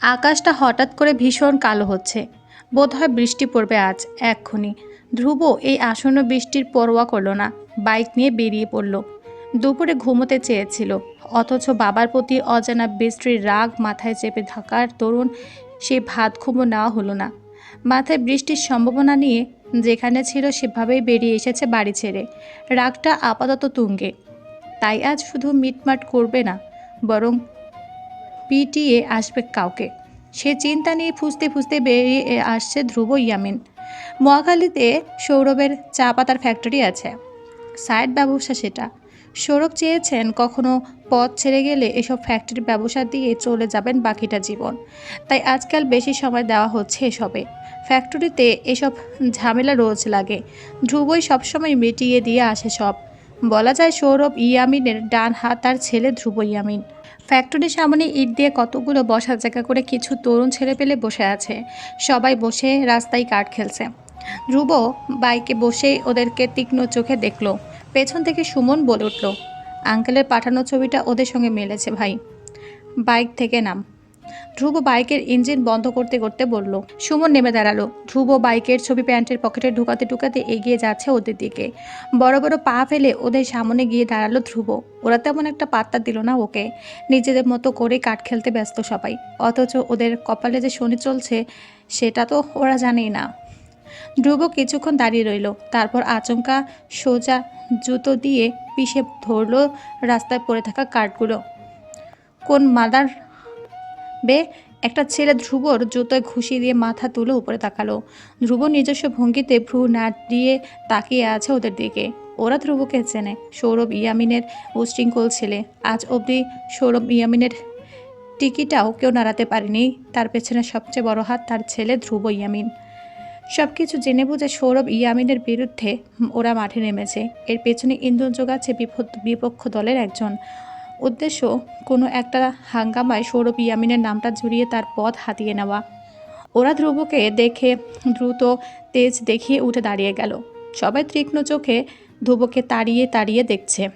আকাশটা হঠাৎ করে ভীষণ কালো হচ্ছে। বোধহয় বৃষ্টি পড়বে আজ, এক্ষুনি। ধ্রুব এই আসন্ন বৃষ্টির পরোয়া করল না, বাইক নিয়ে বেরিয়ে পড়ল। দুপুরে ঘুমোতে চেয়েছিল, অথচ বাবার প্রতি অজানা বৃষ্টির রাগ মাথায় চেপে থাকার তরুণ সে ভাত ঘুমো নেওয়া হলো না। মাথায় বৃষ্টির সম্ভাবনা নিয়ে যেখানে ছিল সেভাবেই বেরিয়ে এসেছে বাড়ি ছেড়ে। রাগটা আপাতত তুঙ্গে। তাই আজ শুধু মিটমাট করবে না, বরং পিটিয়ে আসবে কাউকে। সে চিন্তা নিয়ে ফুসতে ফুসতে বেরিয়ে আসছে ধ্রুব ইয়ামিন। মহাখালীতে সৌরভের চা পাতার ফ্যাক্টরি আছে। সাইড ব্যবসা সেটা। সৌরভ চেয়েছেন কখনো পথ ছেড়ে গেলে এসব ফ্যাক্টরি ব্যবসা দিয়ে চলে যাবেন বাকিটা জীবন। তাই আজকাল বেশি সময় দেওয়া হচ্ছে এসবে। ফ্যাক্টরিতে এসব ঝামেলা রোজ লাগে। ধ্রুবই সবসময় মিটিয়ে দিয়ে আসে সব। বলা যায় সৌরভ ইয়ামিনের ডান হাত আর ছেলে ধ্রুব ইয়ামিন। ফ্যাক্টরির সামনে ইট দিয়ে কতগুলো বসার জায়গা করে কিছু তরুণ ছেলে পেলে বসে আছে। সবাই বসে রাস্তায় কাঠ খেলছে। ধ্রুব বাইকে বসে ওদেরকে তীক্ষ্ণ চোখে দেখল। পেছন থেকে সুমন বলে উঠল, আঙ্কেলের পাঠানো ছবিটা ওদের সঙ্গে মিলেছে ভাই। বাইক থেকে নাম। ধ্রুব বাইকের ইঞ্জিন বন্ধ করতে করতে বলল, সুমন নেমে দাঁড়াল। ধ্রুব বাইকের ছবি প্যান্টের পকেটে ঢুকাতে ঢুকাতে এগিয়ে যাচ্ছে ওদের দিকে। বড় বড় পা ফেলে ওদের সামনে গিয়ে দাঁড়াল ধ্রুব। ওরা তেমন একটা পাত্তা দিল না ওকে। নিজেদের মতো করে কাঠ খেলতে ব্যস্ত সবাই। অথচ ওদের কপালে যে শনি চলছে, সেটা তো ওরা জানেই না। ধ্রুব কিছুক্ষণ দাঁড়িয়ে রইল। তারপর আচমকা সোজা জুতো দিয়ে পিষে ধরলো রাস্তায় পড়ে থাকা কাঠগুলো। কোন মাদার বে একটা ছেলে ধ্রুবর জুতোয় ঘুষি দিয়ে মাথা তুলে উপরে তাকালো। ধ্রুব নিজস্ব ভঙ্গিতে ভ্রু নাট দিয়ে তাকিয়ে আছে ওদের দিকে। ওরা ধ্রুবকে চেনে। সৌরভ ইয়ামিনের উশৃঙ্খল ছেলে। আজ অবধি সৌরভ ইয়ামিনের টিকিটাও কেউ নাড়াতে পারেনি। তার পেছনে সবচেয়ে বড় হাত তার ছেলে ধ্রুব ইয়ামিন। সব কিছু জেনে বুঝে সৌরভ ইয়ামিনের বিরুদ্ধে ওরা মাঠে নেমেছে। এর পেছনে ইন্ধন যোগাচ্ছে বিপক্ষ দলের একজন। উদ্দেশ্য, কোনো একটা হাঙ্গামায় সৌরভ ইয়ামিনের নামটা জড়িয়ে তার পথ হাতিয়ে নেওয়া। ওরা ধ্রুবকে দেখে দ্রুত তেজ দেখিয়ে উঠে দাঁড়িয়ে গেল। সবাই তীক্ষ্ণ চোখে ধ্রুবকে তাড়িয়ে তাড়িয়ে দেখছে।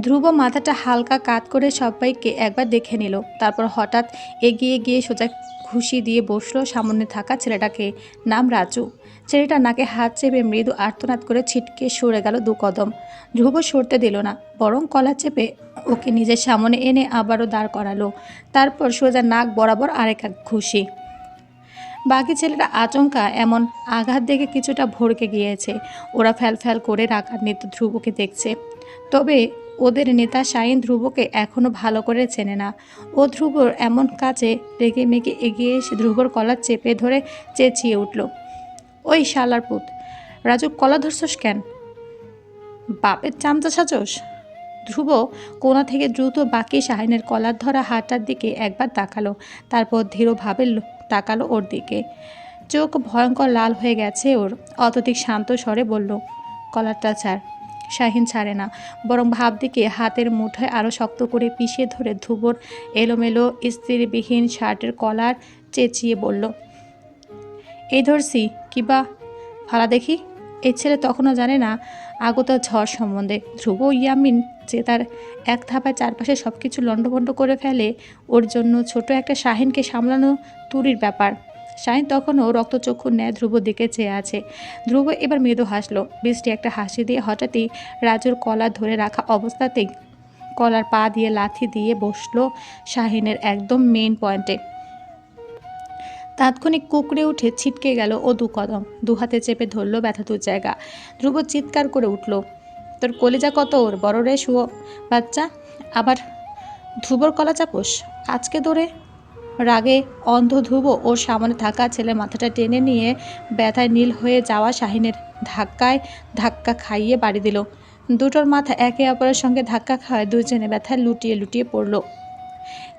ধ্রুব মাথাটা হালকা কাত করে সবাইকে একবার দেখে নিল। তারপর হঠাৎ এগিয়ে গিয়ে সোজা ঘুষি দিয়ে বসল সামনে থাকা ছেলেটাকে। নাম রাজু। ছেলেটা নাকে হাত চেপে মৃদু আর্তনাদ করে ছিটকে সরে গেল দু কদম। ধ্রুব সরতে দিল না, বরং কলা চেপে ওকে নিজের সামনে এনে আবারও দাঁড় করালো। তারপর সোজা নাক বরাবর আরেক এক ঘুষি। বাকি ছেলেরা আচমকা এমন আঘাত দেখে কিছুটা ভরকে গিয়েছে। ওরা ফ্যাল ফ্যাল করে রাগান্বিত ধ্রুবকে দেখছে। তবে ওদের নেতা শাহিন ধ্রুবকে এখনও ভালো করে চেনে না। ও ধ্রুবর এমন কাজে রেগে মেগে এগিয়ে এসে ধ্রুবর কলার চেপে ধরে চেঁচিয়ে উঠল। ওই শালার পুত। রাজু কলা ধরছস কেন? বাপের চামচা সাজস? ধ্রুব কোনা থেকে দ্রুত বাকি শাহিনের কলার ধরা হাতটার দিকে একবার তাকালো, তারপর ধীরভাবে তাকালো ওর দিকে। চোখ ভয়ঙ্কর লাল হয়ে গেছে ওর। অতধিক শান্ত স্বরে বলল, কলারটা ছাড়, শাহিন ছাড়ে না। বরং ভাব দিকে হাতের মুঠোয় আরও শক্ত করে পিষিয়ে ধরে ধ্রুবর এলোমেলো, স্ত্রীবিহীন শার্টের কলার চেঁচিয়ে বলল, এই ধরছি। কিবা ফালা দেখি, এই ছেলে তখনও জানে না আগত ঝড় সম্বন্ধে। ধ্রুব ইয়ামিন যে তার এক ধাপায় চারপাশে সব কিছু লণ্ডভণ্ড করে ফেলে, ওর জন্য ছোট একটা শাহিনকে সামলানো তুরির ব্যাপার। শাহিন তখনও রক্তচক্ষু নেয় ধ্রুব দিকে চেয়ে আছে। ধ্রুব এবার মৃদু হাসলো। বৃষ্টি একটা হাসি দিয়ে হঠাৎই রাজুর কলা ধরে রাখা অবস্থাতেই কলার পা দিয়ে লাথি দিয়ে বসল শাহিনের একদম মেন পয়েন্টে তাৎক্ষণিক কুকড়ে উঠে ছিটকে গেল ও দু কদম। দু হাতে চেপে ধরল ব্যথা ব্যথাতুর জায়গা। ধ্রুব চিৎকার করে উঠল, তোর কলিজা কত ওর, বড় রে শুয়ো। বাচ্চা, আবার ধ্রুবর কলা চাপোস? আজকে ধরে রাগে অন্ধ ধ্রুব ওর সামনে থাকা ছেলে মাথাটা টেনে নিয়ে ব্যথায় নীল হয়ে যাওয়া শাহিনের ধাক্কায় ধাক্কা খাইয়ে বাড়ি দিল। দুটোর মাথা একে অপরের সঙ্গে ধাক্কা খাওয়ায় দুজনে ব্যথায় লুটিয়ে লুটিয়ে পড়ল।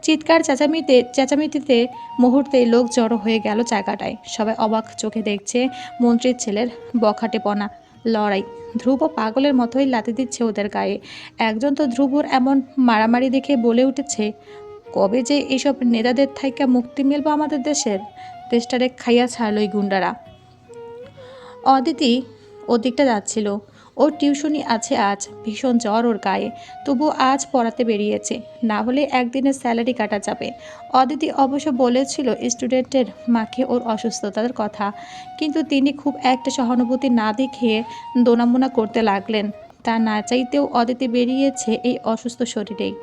চিৎকার চেঁচামিতে, চেঁচামিতিতে মুহূর্তে লোক জড়ো হয়ে গেল জায়গাটায়। সবাই অবাক চোখে দেখছে মন্ত্রীর ছেলের বখাটেপনা লড়াই। ধ্রুব পাগলের মতোই লাথি দিচ্ছে ওদের গায়ে। একজন তো ধ্রুবর এমন মারামারি দেখে বলে উঠেছে, কবে যে এইসব নেতাদের থাইকা মুক্তি মিলবো আমাদের দেশের? দেশটারে খাইয়া ছাড়ল এই গুন্ডারা। অদিতি ওদিকটা যাচ্ছিল। ওর টিউশনি আছে আজ, ভীষণ জ্বর ওর গায়ে। তবু আজ পড়াতে বেরিয়েছে। না হলে একদিনের স্যালারি কাটা যাবে। অদিতি অবশ্য বলেছিল স্টুডেন্টের মাকে ওর অসুস্থতার কথা। কিন্তু তিনি খুব একটা সহানুভূতি না দেখিয়ে দোনামোনা করতে লাগলেন। তা না চাইতেও অদিতি বেরিয়েছে এই অসুস্থ শরীরেই।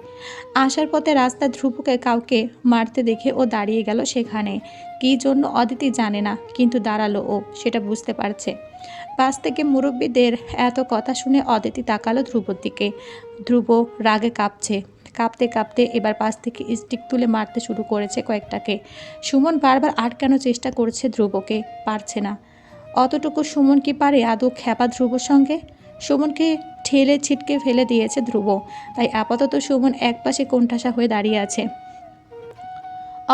আসার পথে রাস্তা ধ্রুবকে কাউকে মারতে দেখে ও দাঁড়িয়ে গেল সেখানে। কী জন্য অদিতি জানে না, কিন্তু দাঁড়াল ও, সেটা বুঝতে পারছে। পাশ থেকে মুরব্বীদের এত কথা শুনে অদিতি তাকালো ধ্রুবর দিকে। ধ্রুব রাগে কাঁপছে। কাঁপতে কাঁপতে এবার পাশ থেকে স্টিক তুলে মারতে শুরু করেছে কয়েকটাকে। সুমন বারবার আটকানোর চেষ্টা করছে ধ্রুবকে, পারছে না। অতটুকু সুমন কি পারে আদৌ খ্যাপা ধ্রুবর সঙ্গে? সুমনকে ঠেলে ছিটকে ফেলে দিয়েছে ধ্রুব। তাই আপাতত সুমন একপাশে কোণঠাসা হয়ে দাঁড়িয়ে আছে।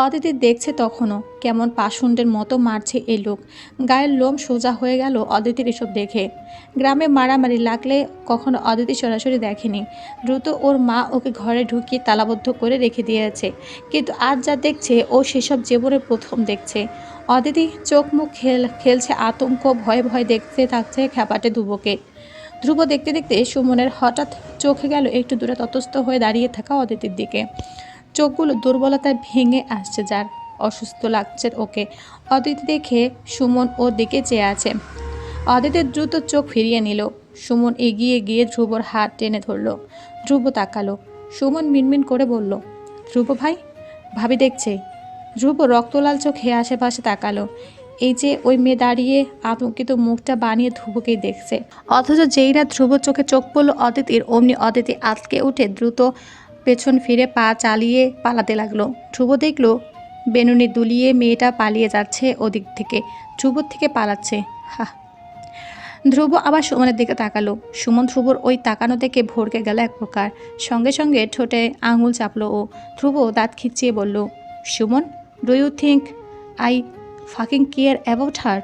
অদিতি দেখছে তখনও কেমন পাশুন্ডের মতো মারছে এই লোক। গায়ের লোম সোজা হয়ে গেল অদিতির এসব দেখে। গ্রামে মারামারি লাগলে কখনো অদিতি সরাসরি দেখেনি। দ্রুত ওর মা ওকে ঘরে ঢুকিয়ে তালাবদ্ধ করে রেখে দিয়েছে। কিন্তু আজ যা দেখছে, ও সেসব জীবনে প্রথম দেখছে। অদিতি চোখ মুখ খেল, খেলছে আতঙ্ক, ভয়ে ভয়ে দেখতে থাকছে খ্যাপাটে দুবকে ধ্রুব দেখতে দেখতে সুমনের হঠাৎ চোখে গেল একটু দূরে ততস্থ হয়ে দাঁড়িয়ে থাকা অদিতির দিকে। চোখগুলো দুর্বলতায় ভেঙে আসছে যার অসুস্থ লাগছে ওকে। অদিতি দেখে সুমন ওর দিকে চেয়ে আছে। অদিতি দ্রুত চোখ ফিরিয়ে নিল। সুমন এগিয়ে গিয়ে ধ্রুবর হাত টেনে ধরল। ধ্রুব তাকালো। সুমন মিনমিন করে বলল, ধ্রুব ভাই, ভাবি দেখছে। ধ্রুব রক্তলাল চোখে আশেপাশে তাকালো। এই যে ওই মেয়ে দাঁড়িয়ে আতঙ্কিত মুখটা বানিয়ে ধ্রুবকেই দেখছে। অথচ যেই না ধ্রুব চোখে চোখ পড়ল অদিতির অমনি অদিতি আতকে উঠে দ্রুত পেছন ফিরে পা চালিয়ে পালাতে লাগল। ধ্রুব দেখল বেনুনি দুলিয়ে মেয়েটা পালিয়ে যাচ্ছে ওদিক থেকে ধ্রুবর থেকে পালাচ্ছে। হা ধ্রুব আবার সুমনের দিকে তাকালো। সুমন ধ্রুবর ওই তাকানো দেখে ভরকে গেল এক প্রকার। সঙ্গে সঙ্গে ঠোঁটে আঙুল চাপলো ও। ধ্রুব দাঁত খিচিয়ে বলল, Suman do you think I fucking care about her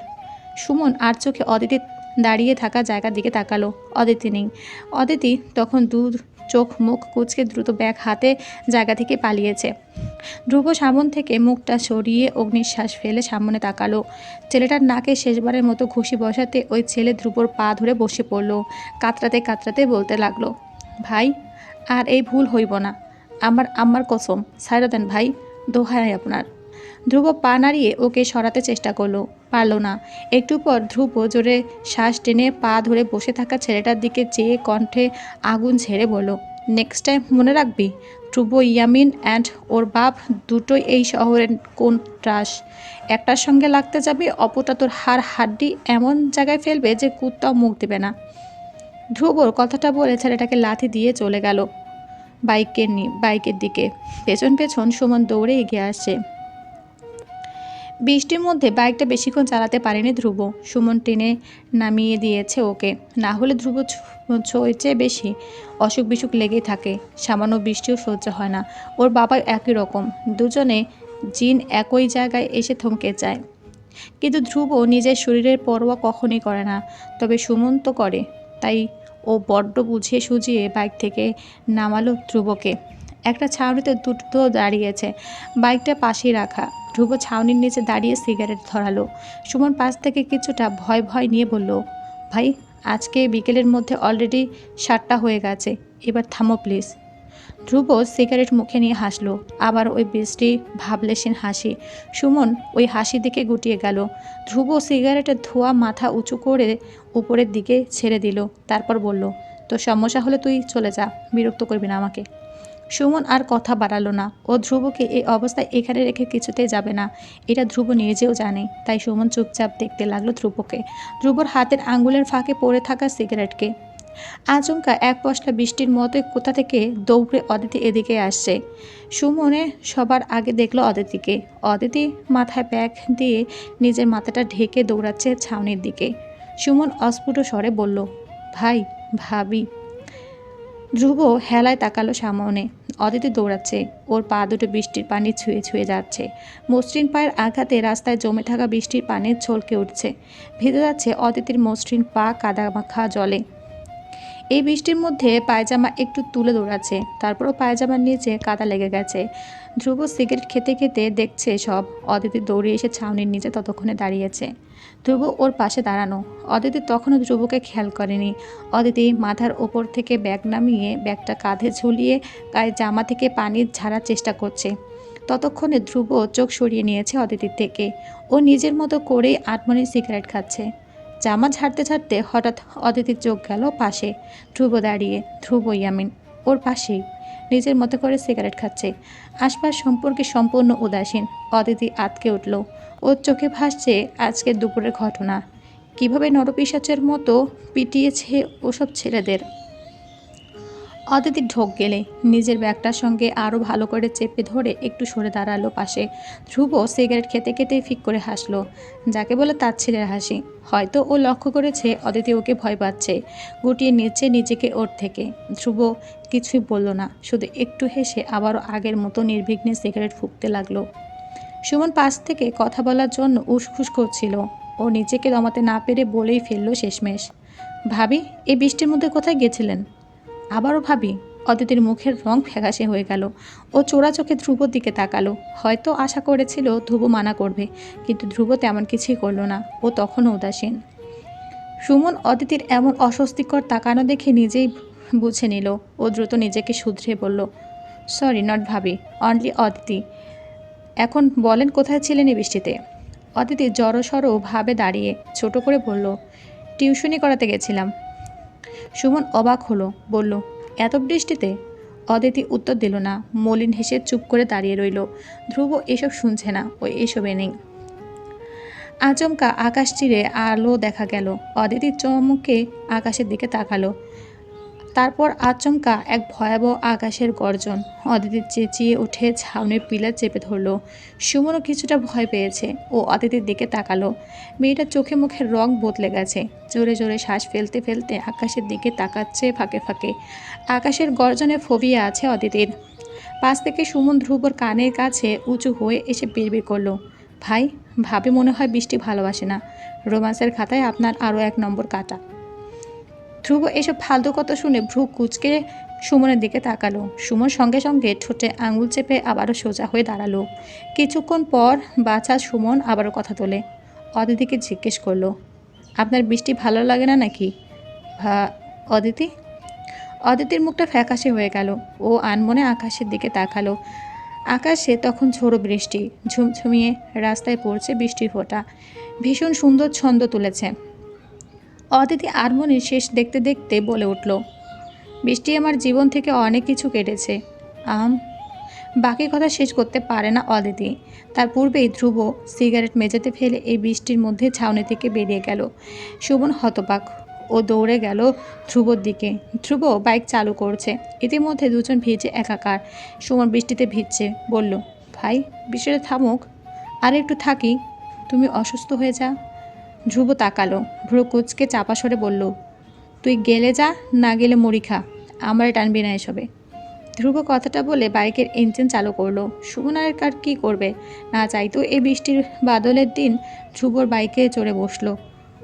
Suman আর চোখে অদিতি দাঁড়িয়ে থাকা জায়গার দিকে তাকালো। অদিতি নেই। অদিতি তখন দূর চোখ মুখ কুচকে দ্রুত ব্যাগ হাতে জায়গা থেকে পালিয়েছে। ধ্রুব সামন থেকে মুখটা সরিয়ে অগ্নিশ্বাস ফেলে সামনে তাকালো। ছেলেটার নাকে শেষবারের মতো ঘুষি বসাতে ওই ছেলে ধ্রুবর পা ধরে বসে পড়ল। কাতরাতে কাতরাতে বলতে লাগল, ভাই, আর এই ভুল হইব না। আমার আম্মার কসম। সাইরা দেন ভাই, দোহাই আপনার। ধ্রুব পা নাড়িয়ে ওকে সরাতে চেষ্টা করল। পারল না। একটু পর ধ্রুব জোরে শ্বাস টেনে পা ধরে বসে থাকা ছেলেটার দিকে চেয়ে কণ্ঠে আগুন ঝেড়ে বলল নেক্সট টাইম মনে রাখবি? ধ্রুব, ইয়ামিন অ্যান্ড ওর বাপ দুটোই এই শহরের কোন ত্রাস? একটার সঙ্গে লাগতে যাবে, অপরটা তোর হাড় হাড্ডি এমন জায়গায় ফেলবে যে কুত্তাও মুখ দেবে না। ধ্রুবর কথাটা বলে ছেলেটাকে লাথি দিয়ে চলে গেল। বাইকের বাইকের দিকে। পেছন পেছন সুমন দৌড়ে এগিয়ে আসছে বৃষ্টির মধ্যে বাইকটা বেশিক্ষণ চালাতে পারেনি ধ্রুব। সুমন টেনে নামিয়ে দিয়েছে ওকে। না হলে ধ্রুব ছইছে বেশি অসুখ বিসুখ লেগেই থাকে। সামান্য বৃষ্টিও সহ্য হয় না। ওর বাবা একই রকম। দুজনে জিন একই জায়গায় এসে থমকে যায়। কিন্তু ধ্রুব নিজের শরীরের পরোয়া কখনই করে না। তবে সুমন তো করে। তাই ও বড্ড বুঝিয়ে সুঝিয়ে বাইক থেকে নামালো ধ্রুবকে। একটা ছাউনিতে দুটো দাঁড়িয়েছে। বাইকটা পাশেই রাখা। ধ্রুব ছাউনির নিচে দাঁড়িয়ে সিগারেট ধরালো। সুমন পাশ থেকে কিছুটা ভয় ভয় নিয়ে বলল, ভাই, আজকে বিকেলের মধ্যে অলরেডি সাতটা হয়ে গেছে। এবার থামো প্লিজ ধ্রুব সিগারেট মুখে নিয়ে হাসলো। আবার ওই বৃষ্টি ভাবলেসেন হাসি। সুমন ওই হাসি দিকে গুটিয়ে গেল। ধ্রুব সিগারেটের ধোয়া মাথা উঁচু করে উপরের দিকে ছেড়ে দিল। তারপর বলল তো সমস্যা হলে তুই চলে যা। বিরক্ত করবি না আমাকে। সুমন আর কথা বাড়ালো না। ও ধ্রুবকে এই অবস্থায় এখানে রেখে কিছুতেই যাবে না। এটা ধ্রুব নিজেও জানে। তাই সুমন চুপচাপ দেখতে লাগল ধ্রুবকে। ধ্রুবর হাতের আঙ্গুলের ফাঁকে পড়ে থাকা সিগারেটকে। আচমকা এক পশলা বৃষ্টির মতোই কোথা থেকে দৌড়ে অদিতি এদিকে আসছে। সুমনে সবার আগে দেখল অদিতিকে। অদিতি মাথায় ব্যাগ দিয়ে নিজের মাথাটা ঢেকে দৌড়াচ্ছে ছাউনির দিকে। সুমন অস্ফুট স্বরে বলল, ভাই, ভাবি। ধ্রুব হেলায় তাকালো সামনে। অদিতি দৌড়াচ্ছে। ওর পা দুটো বৃষ্টির পানি ছুঁয়ে ছুঁয়ে যাচ্ছে। মসৃণ পায়ের আঘাতে রাস্তায় জমে থাকা বৃষ্টির পানির ছলকে উঠছে। ভেজে যাচ্ছে অদিতির মসৃণ পা কাদা মাখা জলে। এই বৃষ্টির মধ্যে পায়জামা একটু তুলে দৌড়াচ্ছে, তারপরও পায়জামার নিচে কাদা লেগে গেছে। ধ্রুব সিগারেট খেতে খেতে দেখছে সব। অদিতি দৌড়ে এসে ছাউনির নিচে ততক্ষণে দাঁড়িয়েছে। ধ্রুব ওর পাশে দাঁড়ানো। অদিতি তখনও ধ্রুবকে খেয়াল করেনি। অদিতি মাথার ওপর থেকে ব্যাগ নামিয়ে ব্যাগটা কাঁধে ঝুলিয়ে গায়ে জামা থেকে পানি ঝাড়ার চেষ্টা করছে। ততক্ষণে ধ্রুব চোখ সরিয়ে নিয়েছে অদিতির থেকে। ও নিজের মতো করেই আটমনি সিগারেট খাচ্ছে। জামা ছাড়তে ছাড়তে হঠাৎ অদিতির চোখ গেল পাশে। ধ্রুব দাঁড়িয়ে, ধ্রুব ইয়ামিন, ওর পাশেই। নিজের মতো করে সিগারেট খাচ্ছে। আশপাশ সম্পর্কে সম্পূর্ণ উদাসীন। অদিতি আতকে উঠল। ওর চোখে ভাসছে আজকের দুপুরের ঘটনা। কীভাবে নরপিসাচের মতো পিটিয়েছে ওসব ছেলেদের? অদিতি ঢোক গেলে নিজের ব্যাগটার সঙ্গে আরও ভালো করে চেপে ধরে একটু সরে দাঁড়াল পাশে। ধ্রুব সিগারেট খেতে খেতে ফিক করে হাসলো। যাকে বলে তার ছেলের হাসি। হয়তো ও লক্ষ্য করেছে অদিতি ওকে ভয় পাচ্ছে। গুটিয়ে নিচ্ছে নিজেকে ওর থেকে। ধ্রুব কিছুই বলল না। শুধু একটু হেসে আবারও আগের মতো নির্বিঘ্নে সিগারেট ফুঁকতে লাগল। সুমন পাশ থেকে কথা বলার জন্য উসখুস করছিল। ও নিজেকে দমাতে না পেরে বলেই ফেলল শেষমেশ। ভাবি, এই বৃষ্টির মধ্যে কোথায় গেছিলেন? আবারও ভাবি, অদিতির মুখের রং ফ্যাকাশে হয়ে গেল। ও চোরা চোখে ধ্রুবর দিকে তাকালো। হয়তো আশা করেছিল ধ্রুব মানা করবে, কিন্তু ধ্রুব তেমন কিছুই করল না। ও তখনও উদাসীন। সুমন অদিতির এমন অস্বস্তিকর তাকানো দেখে নিজেই বুঝে নিল। ও দ্রুত নিজেকে শুধরে বলল সরি নট ভাবি অনলি অদিতি। এখন বলেন কোথায় ছিলেন এই বৃষ্টিতে? অদিতি জড়সড় ভাবে দাঁড়িয়ে ছোট করে বলল টিউশনি করাতে গেছিলাম। সুমন অবাক হলো, বলল, এত বৃষ্টিতে? অদিতি উত্তর দিল না, মলিন হেসে চুপ করে দাঁড়িয়ে রইল। ধ্রুব এসব শুনছে না, ও এসবে নেই আচমকা আকাশ চিরে আলো দেখা গেল। অদিতি চমকে আকাশের দিকে তাকালো। তারপর আচমকা এক ভয়াবহ আকাশের গর্জন। অদিতি চেঁচিয়ে উঠে ছাউনির পিলার চেপে ধরলো। সুমনও কিছুটা ভয় পেয়েছে ও অদিতির দিকে তাকালো। মেয়েটার চোখে মুখের রং বদলে গেছে। জোরে জোরে শ্বাস ফেলতে ফেলতে আকাশের দিকে তাকাচ্ছে ফাঁকে ফাঁকে। আকাশের গর্জনে ফোবিয়া আছে অদিতির। পাশ থেকে সুমন ধ্রুবর কানের কাছে উঁচু হয়ে এসে বিড়বিড় করল। ভাই, ভাবে মনে হয় বৃষ্টি ভালোবাসে না। রোমান্সের খাতায় আপনার আরও এক নম্বর কাটা। ধ্রুব এসব ফালতু কথা শুনে ভ্রু কুচকে সুমনের দিকে তাকালো। সুমন সঙ্গে সঙ্গে ঠোঁটে আঙুল চেপে আবারও সোজা হয়ে দাঁড়াল। কিছুক্ষণ পর বাছা সুমন আবারও কথা তোলে। অদিতিকে জিজ্ঞেস করল, আপনার বৃষ্টি ভালো লাগে না নাকি? অদিতি? অদিতির মুখটা ফ্যাকাশে হয়ে গেল। ও আনমনে আকাশের দিকে তাকালো। আকাশে তখন ঝোড়ো বৃষ্টি, ঝুমঝুমিয়ে রাস্তায় পড়ছে বৃষ্টির ফোঁটা। ভীষণ সুন্দর ছন্দ তুলেছে। অদিতি আরমনির শেষ দেখতে দেখতে বলে উঠল, বৃষ্টি আমার জীবন থেকে অনেক কিছু কেটেছে। আম, বাকি কথা শেষ করতে পারে না অদিতি। তার পূর্বেই ধ্রুব সিগারেট মেঝেতে ফেলে এই বৃষ্টির মধ্যে ছাউনি থেকে বেরিয়ে গেল। সুমন হতবাক ও দৌড়ে গেল ধ্রুবর দিকে। ধ্রুব বাইক চালু করছে। ইতিমধ্যে দুজন ভিজে একাকার। সুমন বৃষ্টিতে ভিজছে। বলল, ভাই, বৃষ্টিতে থামুক। আর একটু থাকি। তুমি অসুস্থ হয়ে যা। ধ্রুব তাকালো। ভ্রু কুচকে চাপা সরে বলল, তুই গেলে যা, না গেলে মুড়ি খা। আমার টানবি না এসবে। ধ্রুব কথাটা বলে বাইকের ইঞ্জিন চালু করল। সুমন কার কী করবে? না চাইতো এই বৃষ্টির বাদলের দিন ধ্রুবর বাইকে চড়ে বসল।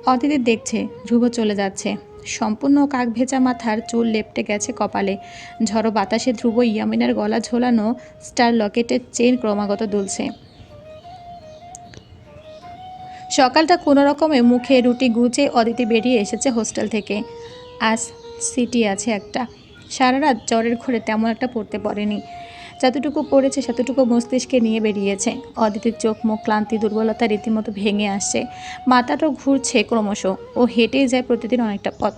অদিতি দেখছে, ধ্রুব চলে যাচ্ছে। সম্পূর্ণ কাক ভেজা মাথার চুল লেপটে গেছে কপালে। ঝড়ো বাতাসে ধ্রুব ইয়ামিনার গলা ঝোলানো স্টার লকেটের চেন ক্রমাগত দুলছে। সকালটা কোনো রকমে মুখে রুটি গুজে অদিতি বেরিয়ে এসেছে হোস্টেল থেকে। আজ সিটি আছে একটা। সারা রাত জ্বরের ঘরে তেমন একটা পড়তে পড়েনি যতটুকু পড়েছে সেতটুকু মস্তিষ্কে নিয়ে বেরিয়েছে। অদিতির চোখ মুখ ক্লান্তি, দুর্বলতা রীতিমতো ভেঙে আসছে। মাথাটাও ঘুরছে ক্রমশ। ও হেঁটেই যায় প্রতিদিন অনেকটা পথ।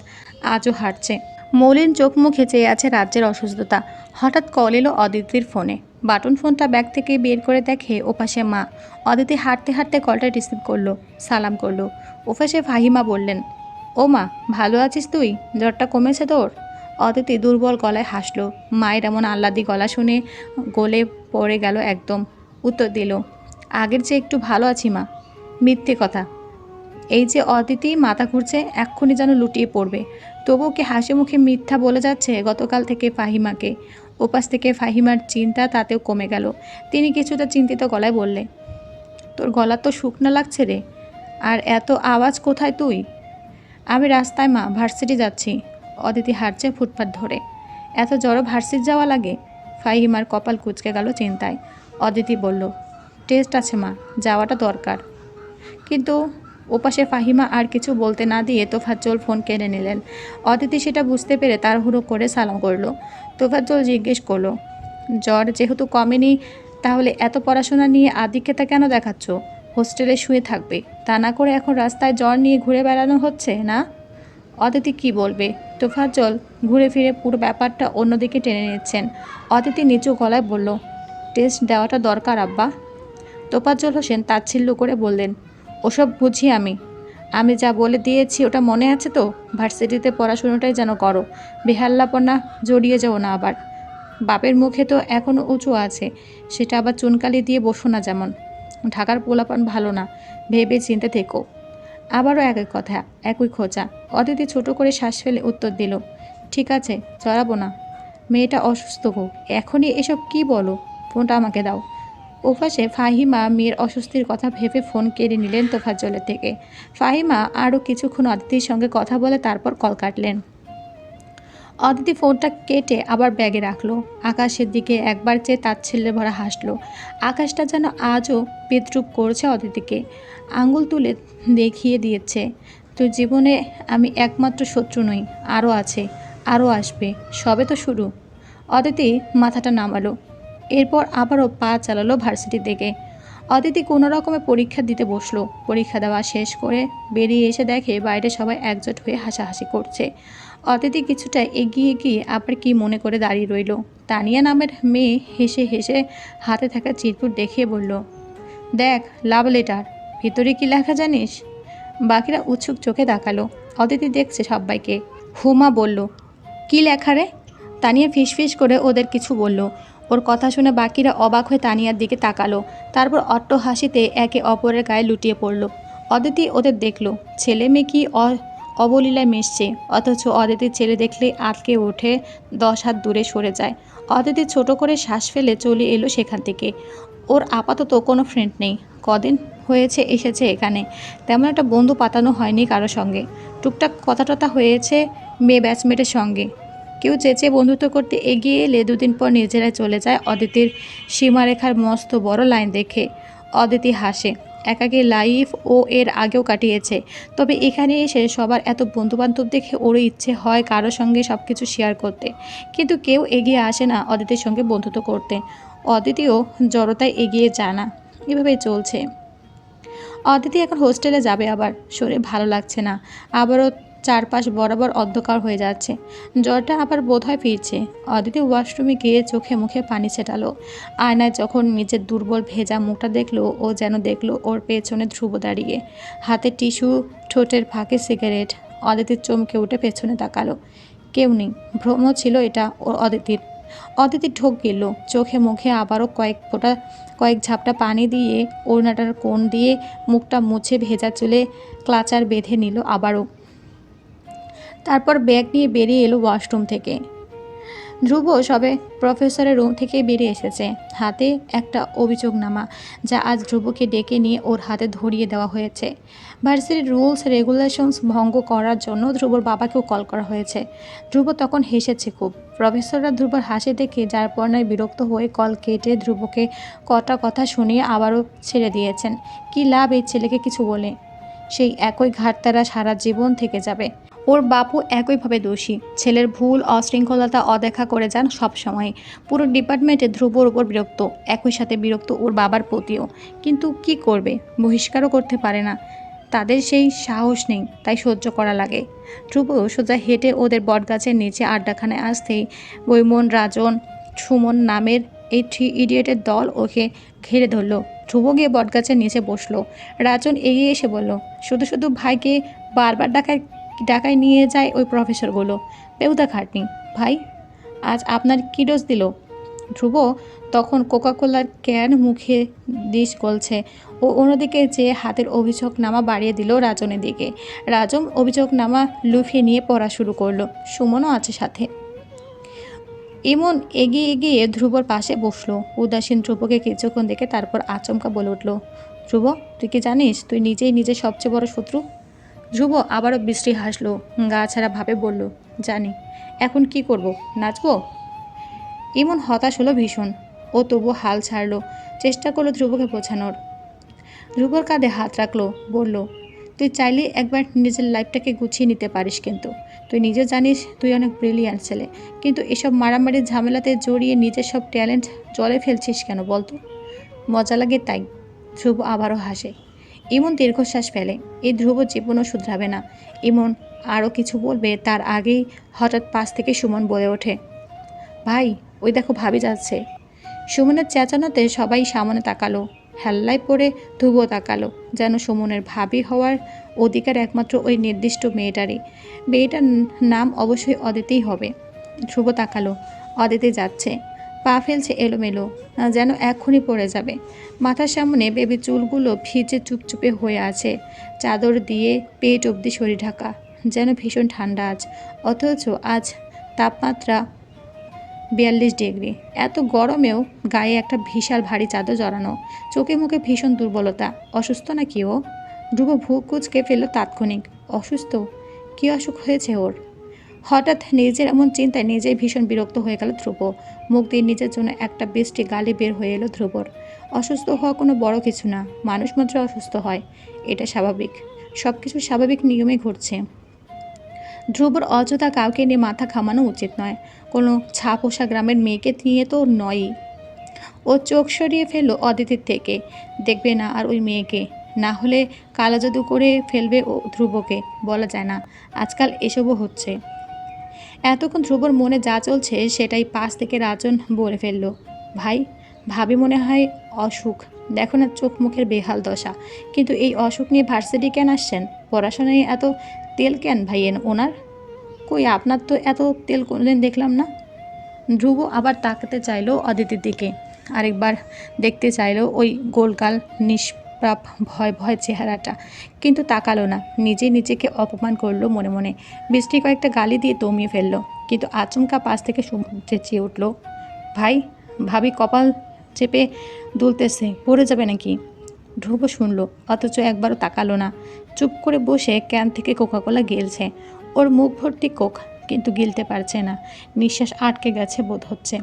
আজও হাঁটছে। মলিন চোখ মুখে চেয়ে আছে রাজ্যের অসুস্থতা। হঠাৎ কল এলো অদিতির ফোনে। বাটন ফোনটা ব্যাগ থেকে বের করে দেখে ওপাশে মা। অদিতি হাঁটতে হাঁটতে কলটা রিসিভ করল, সালাম করল। ওপাশে ফাহিমা বললেন, ও মা, ভালো আছিস তুই? জ্বরটা কমেছে তোর? অদিতি দুর্বল গলায় হাসলো। মায়ের এমন আহ্লাদি গলা শুনে গলে পড়ে গেল একদম। উত্তর দিল, আগের চেয়ে একটু ভালো আছি মা। মিথ্যে কথা। এই যে অদিতি, মাথা ঘুরছে, এক্ষুনি যেন লুটিয়ে পড়বে। তবুও কি হাসি মুখে মিথ্যা বলে যাচ্ছে গতকাল থেকে ফাহিমাকে? ওপাশ থেকে ফাহিমার চিন্তা তাতেও কমে গেল। তিনি কিছুটা চিন্তিত গলায় বললে, তোর গলা তো শুকনা লাগছে রে। আর এত আওয়াজ কোথায় তুই? আমি রাস্তায় মা, ভার্সিটি যাচ্ছি। অদিতি হাঁটছে ফুটপাত ধরে। এত জড়ো ভার্সিস যাওয়া লাগে? ফাহিমার কপাল কুচকে গেল চিন্তায়। অদিতি বলল, টেস্ট আছে মা, যাওয়াটা দরকার। কিন্তু ওপাশে ফাহিমা আর কিছু বলতে না দিয়ে তোফাজ্জল ফোন কেড়ে নিলেন। অদিতি সেটা বুঝতে পেরে তার তাড়াহুড়ো করে সালাম করল। তোফাজ্জল জিজ্ঞেস করল, জ্বর যেহেতু কমেনি, তাহলে এত পড়াশোনা নিয়ে আদিক্ষেতা কেন দেখাচ্ছ? হোস্টেলে শুয়ে থাকবে। তা না করে এখন রাস্তায় জ্বর নিয়ে ঘুরে বেড়ানো হচ্ছে, না? অদিতি কি বলবে? তোফাজ্জল ঘুরে ফিরে পুরো ব্যাপারটা অন্যদিকে টেনে নিচ্ছেন। অদিতি নিচু গলায় বলল, টেস্ট দেওয়াটা দরকার, আব্বা। তোফাজ্জল হোসেন তাচ্ছিল্য করে বললেন ওসব বুঝি আমি। আমি যা বলে দিয়েছি ওটা মনে আছে তো? ভার্সিটিতে পড়াশুনোটাই যেন করো। বেহাল্লাপনা জড়িয়ে যাও না আবার। বাপের মুখে তো এখনও উঁচু আছে। সেটা আবার চুনকালি দিয়ে বসো না যেমন। ঢাকার পোলাপান ভালো না। ভেবে চিনতে থেকো। আবারও একই কথা, একই খোঁচা। অদিতি ছোট করে শ্বাস ফেলে উত্তর দিল, ঠিক আছে, চড়াবো না। মেয়েটা অসুস্থ হোক এখনই এসব কি বলো? ফোনটা আমাকে দাও। ওপাশে ফাহিমা মেয়ের অস্বস্তির কথা ভেবে ফোন কেড়ে নিলেন তোফাজ্জলের থেকে। ফাহিমা আরও কিছুক্ষণ অদিতির সঙ্গে কথা বলে তারপর কল কাটলেন। অদিতি ফোনটা কেটে আবার ব্যাগে রাখল। আকাশের দিকে একবার চেয়ে তাচ্ছিল্যে ভরা হাসলো। আকাশটা যেন আজও বিদ্রুপ করছে অদিতিকে। আঙ্গুল তুলে দেখিয়ে দিয়েছে তো জীবনে আমি একমাত্র শত্রু নই, আরও আছে, আরও আসবে, সবে তো শুরু। অদিতি মাথাটা নামালো। এরপর আবারও পা চালালো ভার্সিটির দিকে। অদিতি কোনো রকমে পরীক্ষা দিতে বসল। পরীক্ষা দেওয়া শেষ করে বেরিয়ে এসে দেখে বাইরে সবাই একজোট হয়ে হাসাহাসি করছে। অদিতি কিছুটা এগিয়ে গিয়ে আবার কি মনে করে দাঁড়িয়ে রইল। তানিয়া নামের মেয়ে হেসে হেসে হাতে থাকা চিরকুট দেখিয়ে বলল, দেখ, লাভ লেটার, ভিতরে কি লেখা জানিস? বাকিরা উৎসুক চোখে তাকালো। অদিতি দেখছে সবাইকে হুমা বলল, কি লেখা রে? তানিয়া ফিসফিস করে ওদের কিছু বলল। ওর কথা শুনে বাকিরা অবাক হয়ে তানিয়ার দিকে তাকালো। তারপর অট্ট হাসিতে একে অপরের গায়ে লুটিয়ে পড়ল। অদিতি ওদের দেখল, ছেলে মেয়ে কি অবলীলায় মিশছে, অথচ অদিতির ছেলে দেখলে আটকে ওঠে, দশ হাত দূরে সরে যায়। অদিতি ছোট করে শ্বাস ফেলে চলে এলো সেখান থেকে। ওর আপাতত কোনো ফ্রেন্ড নেই। কদিন হয়েছে এসেছে এখানে। তেমন একটা বন্ধু পাতানো হয়নি কারও সঙ্গে। টুকটাক কথা টথা হয়েছে মেয়ে ব্যাচমেটের সঙ্গে। কেউ চেঁচে বন্ধুত্ব করতে এগিয়ে এলে দুদিন পর নিজেরাই চলে যায় অদিতির সীমারেখার মস্ত বড় লাইন দেখে। অদিতি হাসে, একাকে লাইফ ও এর আগেও কাটিয়েছে। তবে এখানে এসে সবার এত বন্ধুবান্ধব দেখে ওরও ইচ্ছে হয় কারোর সঙ্গে সব কিছু শেয়ার করতে। কিন্তু কেউ এগিয়ে আসে না অদিতির সঙ্গে বন্ধুত্ব করতে। অদিতিও জড়তায় এগিয়ে যায় না। এভাবেই চলছে। অদিতি এখন হোস্টেলে যাবে আবার। শরীর ভালো লাগছে না। আবারও চারপাশ বরাবর অন্ধকার হয়ে যাচ্ছে। জ্বরটা আবার বোধহয় ফিরছে। অদিতি ওয়াশরুমে গিয়ে চোখে মুখে পানি ছেটালো। আয়নায় যখন নিজের দুর্বল ভেজা মুখটা দেখল, ও যেন দেখল ওর পেছনে ধ্রুব দাঁড়িয়ে। হাতে টিস্যু, ঠোঁটের ফাঁকে সিগারেট। অদিতির চমকে উঠে পেছনে তাকালো। কেউ নেই। ভ্রম ছিল এটা ও অদিতির অদিতির ঢোক গেল। চোখে মুখে আবারও কয়েক ফোঁটা, কয়েক ঝাপটা পানি দিয়ে ওড়নাটার কোণ দিয়ে মুখটা মুছে ভেজা চুলে ক্লাচার বেঁধে নিল আবারও। তারপর ব্যাগ নিয়ে বেরিয়ে এলো ওয়াশরুম থেকে। ধ্রুব সবে প্রফেসরের রুম থেকে বেরিয়ে এসেছে। হাতে একটা অভিযোগনামা, যা আজ ধ্রুবকে ডেকে নিয়ে ওর হাতে ধরিয়ে দেওয়া হয়েছে। ভার্সিটির রুলস, রেগুলেশনস ভঙ্গ করার জন্য ধ্রুবর বাবাকেও কল করা হয়েছে। ধ্রুব তখন হেসেছে খুব। প্রফেসররা ধ্রুবর হাসি দেখে যার পর্নায় বিরক্ত হয়ে কল কেটে ধ্রুবকে কটা কথা শুনিয়ে আবারও ছেড়ে দিয়েছেন। কি লাভ এই ছেলেকে কিছু বলে? সেই একই ঘাটতারা সারা জীবন থেকে যাবে। ওর বাপু একইভাবে দোষী। ছেলের ভুল, অশৃঙ্খলতা অদেখা করে যান সব সময় পুরো ডিপার্টমেন্টে ধ্রুবর উপর বিরক্ত। একই সাথে বিরক্ত ওর বাবার প্রতিও। কিন্তু কি করবে? বহিষ্কারও করতে পারে না। তাদের সেই সাহস নেই, তাই সহ্য করা লাগে। ধ্রুব সোজা হেঁটে ওদের বটগাছের নিচে আড্ডাখানায় আসতেই বৈমন, রাজন, সুমন নামের এই থ্রি ইডিয়েটের দল ওকে ঘিরে ধরলো। ধ্রুব গিয়ে বটগাছের নিচে বসল। রাজন এগিয়ে এসে বলল, শুধু শুধু ভাইকে বারবার ডাকায় ডাকায় নিয়ে যায় ওই প্রফেসরগুলো। পেউদা খাটনি। ভাই, আজ আপনার কী ডোজ দিল? ধ্রুব তখন কোকাকোলার ক্যান মুখে ডিশ গলছে। ও অন্যদিকে যে হাতের অভিযোগনামা বাড়িয়ে দিল রাজনের দিকে। রাজম অভিযোগনামা লুফিয়ে নিয়ে পড়া শুরু করল। সুমনও আছে সাথে। ইমন এগিয়ে এগিয়ে ধ্রুবর পাশে বসল। উদাসীন ধ্রুবকে কিছুক্ষণ দেখে তারপর আচমকা বলে উঠল, ধ্রুব, তুই কি জানিস? তুই নিজেই নিজের সবচেয়ে বড় শত্রু? ধ্রুব আবারও বৃষ্টি হাসলো, গা ছাড়া ভাবে বলল, জানি, এখন কি করব, নাচবো? ইমন হতাশ হলো ভীষণ, ও তবু হাল ছাড়লো, চেষ্টা করল ধ্রুবকে বোঝানোর। ধ্রুবর কাঁধে হাত রাখল, বলল, তুই চাইলে একবার নিজের লাইফটাকে গুছিয়ে নিতে পারিস কিন্তু, তুই নিজে জানিস তুই অনেক ব্রিলিয়ান্ট ছেলে, কিন্তু এসব মারামারির ঝামেলাতে জড়িয়ে নিজের সব ট্যালেন্ট জলে ফেলছিস কেন বলতো? মজা লাগে তাই, ধ্রুব আবারও হাসে। ইমন দীর্ঘশ্বাস ফেলে। এই ধ্রুব জীবনও শুধরাবে না। ইমন আরও কিছু বলবে, তার আগেই হঠাৎ পাশ থেকে সুমন বলে ওঠে, ভাই, ওই দেখো ভাবি যাচ্ছে। সুমনের চেঁচানোতে সবাই সামনে তাকালো, হেল্লায় পড়ে ধ্রুব তাকালো, যেন সুমনের ভাবি হওয়ার অধিকার একমাত্র ওই নির্দিষ্ট মেয়েটারই। মেয়েটার নাম অবশ্যই অদিতেই হবে। ধ্রুব তাকালো, অদিতে যাচ্ছে। পা ফেলছে এলোমেলো যেন এক্ষুনি পড়ে যাবে। মাথার সামনে বেবি চুলগুলো ভিজে চুপচুপে হয়ে আছে। চাদর দিয়ে পেট অবধি শরীর ঢাকা, যেন ভীষণ ঠান্ডা আজ। অথচ আজ তাপমাত্রা বিয়াল্লিশ ডিগ্রি। এত গরমেও গায়ে একটা বিশাল ভারী চাদর জড়ানো। চোখে মুখে ভীষণ দুর্বলতা। অসুস্থ নাকি ও? ধ্রুব ভুক কুচকে ফেলল তাৎক্ষণিক। অসুস্থ? কী অসুখ হয়েছে ওর? হঠাৎ নিজের এমন চিন্তায় নিজেই ভীষণ বিরক্ত হয়ে গেল ধ্রুব। মুখ দিয়ে নিজের জন্য একটা বৃষ্টি গালি বের হয়ে এলো ধ্রুবর। অসুস্থ হওয়া কোনো বড় কিছু না, মানুষ মাত্র অসুস্থ হয়। এটা স্বাভাবিক। সব কিছু স্বাভাবিক নিয়মে ঘটছে। ধ্রুবর অযথা কাউকে নিয়ে মাথা খামানো উচিত নয়। কোনো ছাপোষা গ্রামের মেয়েকে নিয়ে তো নয়ই। ও চোখ সরিয়ে ফেলল অদিতির থেকে। দেখবে না আর ওই মেয়েকে। না হলে কালা জাদু করে ফেলবে ও ধ্রুবকে, বলা যায় না। আজকাল এসবও হচ্ছে। এতক্ষণ ধ্রুবর মনে যা চলছে সেটাই পাশ থেকে রাজন বলে ফেলল, ভাই, ভাবি মনে হয় অসুখ। দেখো না চোখ মুখের বেহাল দশা। কিন্তু এই অসুখ নিয়ে ভার্সিটি কেন আসছেন? পড়াশোনায় এত তেল কেন ভাইয়েন ওনার? কই আপনার তো এত তেল কোনদিন দেখলাম না? ধ্রুব আবার তাকাতে চাইলো অদিতির দিকে। আরেকবার দেখতে চাইলো ওই গোলগাল নিষ্প্রাপ ভয় ভয় চেহারাটা। কিন্তু তাকালো না, নিজে নিজেকে অপমান করল মনে মনে। বৃষ্টি কয়েকটা গালি দিয়ে দমিয়ে ফেলল, কিন্তু আচমকা পাশ থেকে চেঁচিয়ে উঠল। ভাই, ভাবি কপাল চেপে দুলতেছে, পড়ে যাবে নাকি? ধ্রুব শুনলো, অথচ একবারও তাকালো না। চুপ করে বসে ক্যান থেকে কোকাকোলা গেলছে। ওর মুখ ভর্তি কোক কিন্তু গিলতে পারছে না। নিঃশ্বাস আটকে গেছে বোধ হচ্ছে।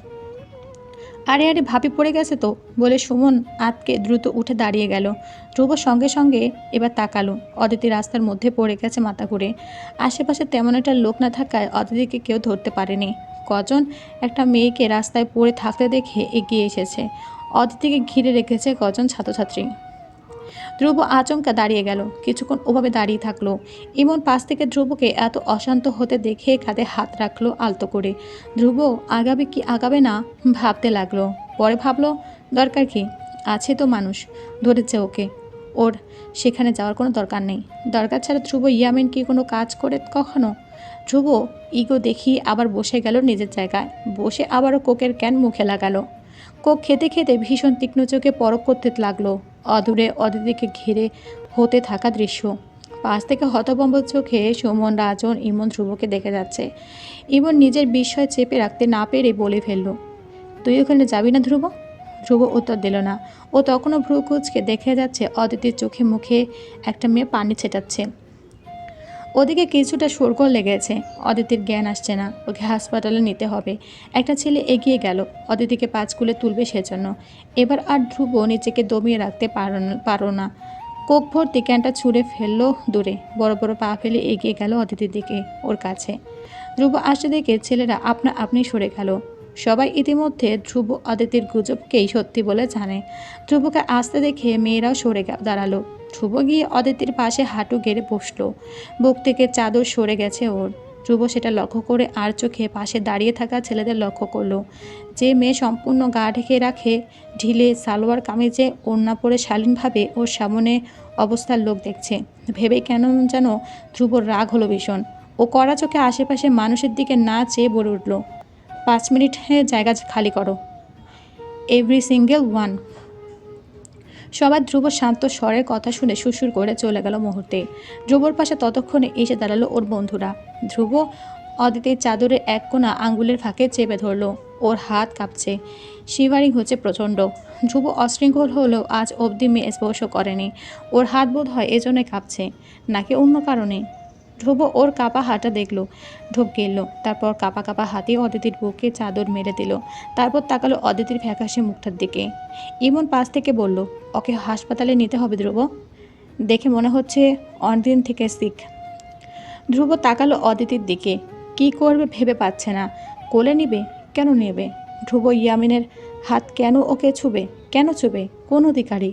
আরে আরে ভাবি পড়ে গেছে তো, বলে সুমন আতকে দ্রুত উঠে দাঁড়িয়ে গেল। ধ্রুব সঙ্গে সঙ্গে এবার তাকালো, অদিতি রাস্তার মধ্যে পড়ে গেছে মাথা ঘুরে। আশেপাশে তেমন একটা লোক না থাকায় অদিতিকে কেউ ধরতে পারেনি। কজন? একটা মেয়েকে রাস্তায় পড়ে থাকতে দেখে এগিয়ে এসেছে। অদিতিকে ঘিরে রেখেছে কজন ছাত্রছাত্রী? ধ্রুব আচমকা দাঁড়িয়ে গেল। কিছুক্ষণ ওভাবে দাঁড়িয়ে থাকল। ইমন পাশ থেকে ধ্রুবকে এত অশান্ত হতে দেখে কাঁধে হাত রাখল আলতো করে। ধ্রুব, আগাবে কি আগাবে না? ভাবতে লাগল। পরে ভাবলো, দরকার কি? আছে তো মানুষ, ধরেছে ওকে। ওর সেখানে যাওয়ার কোনো দরকার নেই। দরকার ছাড়া ধ্রুব ইয়ামিন কি কোনো কাজ করে কখনো? ধ্রুব, ইগো দেখিয়ে আবার বসে গেল নিজের জায়গায়। বসে আবারও কোকের ক্যান মুখে লাগালো। কোক খেতে খেতে ভীষণ তীক্ষ্ণ চোখে পরক করতে লাগল। অদূরে অদিতিকে ঘিরে হতে থাকা দৃশ্য। পাশ থেকে হতবম্ব চোখে সুমন, রাজন, ইমন, ধ্রুবকে দেখে যাচ্ছে। ইমন নিজের বিস্ময় চেপে রাখতে না পেরে বলে ফেলল, তুই ওখানে যাবি না ধ্রুব? ধ্রুব উত্তর দিল না। ও তখনও ভ্রু কুচকে দেখে যাচ্ছে অদিতির চোখে মুখে একটা মেয়ে পানি ছেটাচ্ছে। ওদিকে কিছুটা সরগোল লেগেছে। অদিতির জ্ঞান আসছে না। ওকে হাসপাতালে নিতে হবে। একটা ছেলে এগিয়ে গেল। অদিতিকে পাঁচ কুলে তুলবে সেজন্য। এবার আর ধ্রুব নিজেকে দমিয়ে রাখতে পারো না- পারো না। কোক ভর্তি ক্যানটা ছুঁড়ে ফেলল দূরে। বড় বড় পা ফেলে এগিয়ে গেল অদিতির দিকে, ওর কাছে। ধ্রুব আসতে দেখে ছেলেরা আপনা আপনি সরে গেল। সবাই ইতিমধ্যে ধ্রুব অদিতির গুজবকেই সত্যি বলে জানে। ধ্রুবকে আসতে দেখে মেয়েরাও সরে দাঁড়াল। ধ্রুব গিয়ে অদিতির পাশে হাঁটু গেড়ে বসল। বুক থেকে চাদর সরে গেছে ওর। ধ্রুব সেটা লক্ষ্য করে আর চোখে পাশে দাঁড়িয়ে থাকা ছেলেদের লক্ষ্য করল। যে মেয়ে সম্পূর্ণ গা ঢেকে রাখে, ঢিলে, সালোয়ার কামিজে, ওড়না পরে শালীনভাবে ওর সামনে অবস্থার লোক দেখছে। ভেবে কেন যেন ধ্রুবর রাগ হলো ভীষণ। ও কড়া চোখে আশেপাশে মানুষের দিকে না চেয়ে বলে উঠল পাঁচ মিনিটে জায়গা খালি করো। এভরি সিঙ্গেল ওয়ান সবার ধ্রুব শান্ত স্বরের কথা শুনে সুসুর করে চলে গেল মুহূর্তে। ধ্রুবর পাশে ততক্ষণে এসে দাঁড়াল ওর বন্ধুরা। ধ্রুব অদিতির চাদরের এক কোণা আঙ্গুলের ফাঁকে চেপে ধরলো। ওর হাত কাঁপছে। শিভারিং হচ্ছে প্রচণ্ড। ধ্রুব অশৃঙ্খল হলেও আজ অবধি মেয়ে স্পর্শ করেনি। ওর হাত বোধ হয় এজন্যই কাঁপছে। নাকি অন্য কারণে? ধ্রুব ওর কাপা হাঁটা দেখল, ঢোক গেল তারপর কাপা কাপা হাতে অদিতির বুকে চাদর মেরে দিল, তারপর তাকালো অদিতির ফ্যাকাশে মুখটার দিকে। ইমন পাশ থেকে বলল, ওকে হাসপাতালে নিতে হবে ধ্রুব। দেখে মনে হচ্ছে অনেকদিন থেকে শিখ ধ্রুব তাকালো অদিতির দিকে, কি করবে ভেবে পাচ্ছে না। কোলে নিবে? কেন নেবে? ধ্রুব ইয়ামিনের হাত কেন ওকে ছুবে? কেন ছুবে? কোন অধিকারী?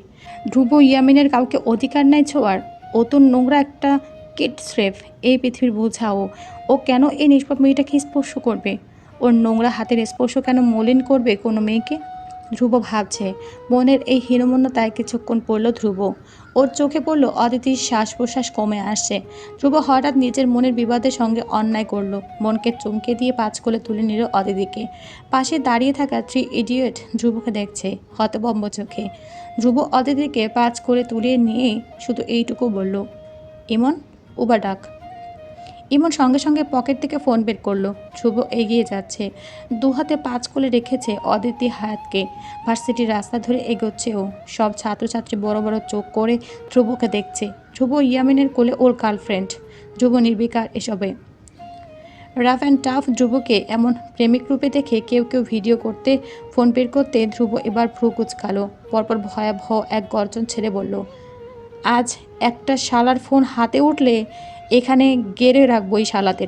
ধ্রুব ইয়ামিনের কাউকে অধিকার নাই ছোঁয়ার। তো নোংরা একটা কিট স্রেফ এই পৃথিবীর বোঝাও। ও কেন এই নিষ্পাপ মেয়েটাকে স্পর্শ করবে? ওর নোংরা হাতের স্পর্শ কেন মলিন করবে কোনো মেয়েকে? ধ্রুব ভাবছে, মনের এই হীনমন্যতায় কিছুক্ষণ পড়ল ধ্রুব। ওর চোখে পড়ল অদিতির শ্বাস প্রশ্বাস কমে আসছে। ধ্রুব হঠাৎ নিজের মনের বিবাদের সঙ্গে অন্যায় করল। মনকে চমকে দিয়ে পাঁচ কোলে তুলে নিল অদিতিকে। পাশে দাঁড়িয়ে থাকা থ্রি ইডিয়েট ধ্রুবকে দেখছে হতবম্ব চোখে। ধ্রুব অদিতিকে পাঁচ করে তুলে নিয়ে শুধু এইটুকু বলল, ইমন উবার ডাক। ইমন সঙ্গে সঙ্গে পকেট থেকে ফোন বের করল। ধ্রুব এগিয়ে যাচ্ছে। দু হাতে পাঁচ কোলে রেখেছে অদিতি হায়াতকে। ভার্সিটির রাস্তা ধরে এগোচ্ছে ও। সব ছাত্রছাত্রী বড় বড় চোখ করে ধ্রুবকে দেখছে। ধ্রুব ইয়ামিনের কোলে ওর গার্লফ্রেন্ড। ধ্রুব নির্বিকার এসবে। রাফ অ্যান্ড টাফ ধ্রুবকে এমন প্রেমিক রূপে দেখে কেউ কেউ ভিডিও করতে, ফোন বের করতে ধ্রুব এবার ভ্রু কুচকালো। পরপর ভয়াবহ এক গর্জন ছেড়ে বলল আজ একটা শালার ফোন হাতে উঠলে এখানে গেড়ে রাখব এই শালাদের।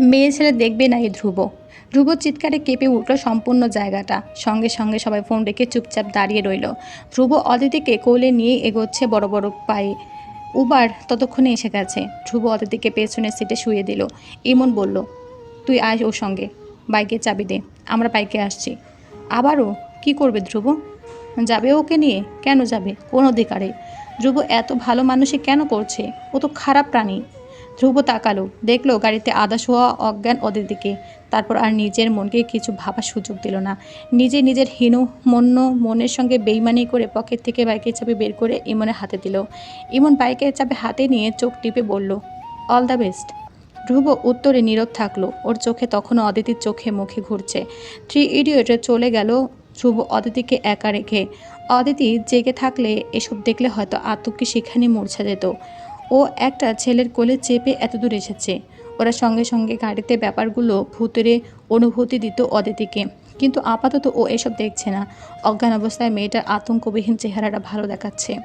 মেয়ে ছেলে দেখবে না এই ধ্রুব। ধ্রুব চিৎকারে কেঁপে উঠল সম্পূর্ণ জায়গাটা। সঙ্গে সঙ্গে সবাই ফোন রেখে চুপচাপ দাঁড়িয়ে রইল। ধ্রুব অদিতিকে কোলে নিয়ে এগোচ্ছে বড় বড় পায়ে। উবার ততক্ষণে এসে গেছে। ধ্রুব অদিতিকে পেছনের সিটে শুয়ে দিল। ইমন বলল, তুই আয় ওর সঙ্গে। বাইকে চাবি দে। আমরা বাইকে আসছি। আবারও কি করবে ধ্রুব? যাবে ওকে নিয়ে? কেন যাবে? কোন অধিকারে? ধ্রুব এত ভালো মানুষই কেন করছে? ও তো খারাপ প্রাণী। ধ্রুব তাকালো, দেখল গাড়িতে আদা শোয়া অজ্ঞান ওদের দিকে। তারপর আর নিজের মনকে কিছু ভাবার সুযোগ দিল না। নিজে নিজের হীন মন্য মনের সঙ্গে বেইমানি করে পকেট থেকে বাইকের চাবি বের করে ইমনের হাতে দিল। ইমন বাইকের চাবি হাতে নিয়ে চোখ টিপে বলল অল দ্য বেস্ট ধ্রুব উত্তরে নীরব থাকল, ওর চোখে তখনও অদিতির চোখে মুখে ঘুরছে। থ্রি ইডিয়টে চলে গেল, ধ্রুব অদিতিকে একা রেখে অদিতি জেগে থাকলে এসব দেখলে হয়তো আতঙ্কে সেখানে মূর্ছা যেত। ও একটা ছেলের কোলে চেপে এতদূর এসেছে। ওরা সঙ্গে সঙ্গে গাড়িতে ব্যাপারগুলো ভূতেরে অনুভূতি দিত অদিতিকে। কিন্তু আপাতত ও এসব দেখছে না। অজ্ঞান অবস্থায় মেয়েটার আতঙ্কবিহীন চেহারাটা ভালো দেখাচ্ছে।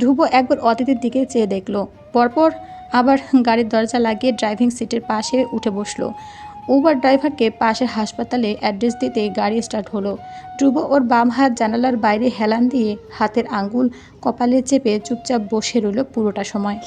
ধ্রুব একবার অদিতির দিকে চেয়ে দেখল। পরপর আবার গাড়ির দরজা লাগিয়ে ড্রাইভিং সিটের পাশে উঠে বসল। উবার ড্রাইভারকে পাশের হাসপাতালে অ্যাড্রেস দিতে গাড়ি স্টার্ট হলো। ধ্রুব ওর বাম হাত জানালার বাইরে হেলান দিয়ে হাতের আঙ্গুল কপালে চেপে চুপচাপ বসে রইল পুরোটা সময়।